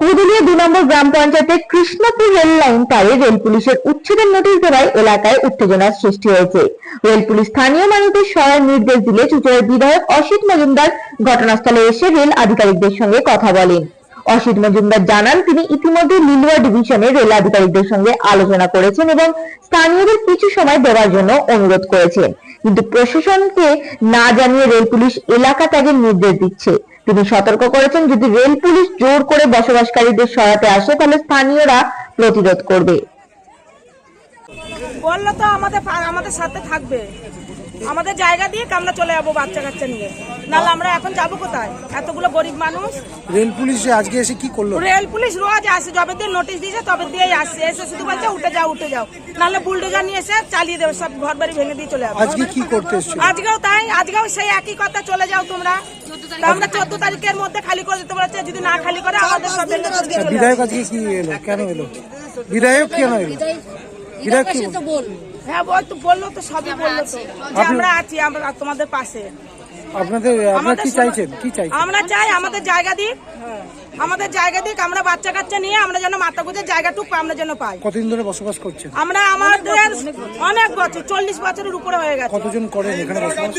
কুদুলিয়া দু নম্বর গ্রাম পঞ্চায়েতের কৃষ্ণপুর রেল লাইন পারে রেল পুলিশের উচ্ছেদের নোটিশ দেওয়ায় এলাকায় উত্তেজনার সৃষ্টি হয়েছে। রেল পুলিশ স্থানীয় মানুষদের সরার নির্দেশ দিলে চুচড়ের বিধায়ক অসিত মজুমদার ঘটনাস্থলে এসে রেল আধিকারিকদের সঙ্গে কথা বলেন। অসিত মজুমদার জানান, তিনি ইতিমধ্যে লিলুয়া ডিভিশনে রেল আধিকারিকদের সঙ্গে আলোচনা করেছেন এবং স্থানীয়দের কিছু সময় দেওয়ার জন্য অনুরোধ করেছেন। কিন্তু প্রশাসনকে না জানিয়ে রেল পুলিশ এলাকা ত্যাগের নির্দেশ দিচ্ছে। তিনি সতর্ক করেছেন, যদি রেল পুলিশ জোর করে বসবাসকারীদের সরাতে আসে, তাহলে স্থানীয়রা প্রতিরোধ করবে। বলল তো আমাদের আমাদের সাথে থাকবে। আমাদের জায়গা দিয়ে আমরা চলে যাব বাচ্চা কাচ্চা নিয়ে। নাহলে আমরা এখন যাব কোথায়? এতগুলো গরিব মানুষ। রেল পুলিশ আজকে এসে কি করল? রেল পুলিশ রোজ আসে যবে দিয়ে নোটিশ দিয়েছে তবে দিয়েই আসছে এসে শুধু বলছে উঠে যাও উঠে যাও। নাহলে বুলডোজার নিয়ে এসে চালিয়ে দেবে সব ঘর বাড়ি ভেঙে দিয়ে চলে যাবে। আজকে কি করতে এসেছিল আজকেও তাই আজকেও সেই একই কথা চলে যাও তোমরা। তা আমরা চোদ্দ তারিখের মধ্যে খালি করে দিতে বলেছে যদি না খালি করে আমাদের সব ভেঙে চলে যাবে। বিধায়ক আজকে কি এলো? কেন এলো? বিধায়ক কেন এলো? বিধায়ক কি হ্যাঁ বল তো বলল তো সবই বলল তো। যে আমরা আছি আমরা তোমাদের পাশে। আপনাদের আপনারা কি চাইছেন? কি চাইছেন? আমরা চাই আমাদের জায়গা দিক। আমাদের জায়গা দিক আমরা বাচ্চা কাচ্চা নিয়ে আমরা যেন মাথা গুঁজে জায়গাটুকু আমরা যেন পাই। কতদিন ধরে বসবাস করছেন? আমরা আমাদের অনেক বছর চল্লিশ বছরের উপরে হয়ে গেছে। কতজন করেন এখানে বসবাস?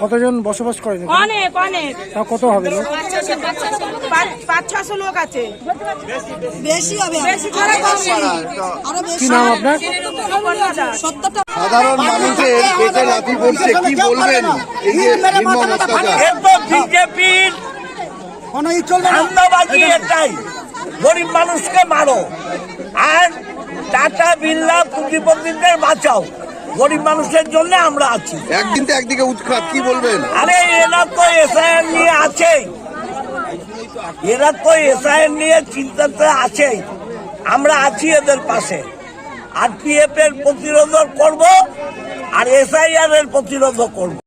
কতজন বসবাস করেন অনেক অনেক। তা কত হবে? লোক পাঁচ- ছশো লোক আছে। বেশি হবে বেশি করে কম আরও বেশি। কি নাম আপনার? সত্তরটা সাধারণ মানুষের পেটে লাথি পড়ছে কি বলবেন? এই যে নিম্ন অত্যাচার এতো বিজেপির কোনো ই চলবে ধান্দাবাজি এটাই। গরিব মানুষকে মারো। আর টাটা বিল্লা পুঁজিপতিদের বাঁচাও। গরিব মানুষের জন্য আমরা আছি। একদিন তো একদিকে উৎখাত কি বলবেন? আরে এরা তো এসআইএন নিয়ে আছেই এরা তো এসআইএন নিয়ে চিন্তাতে আছেই আমরা আছি এদের পাশে। আর পিএফ এর প্রতিরোধ করব আর এসআইআর এর প্রতিরোধ করব।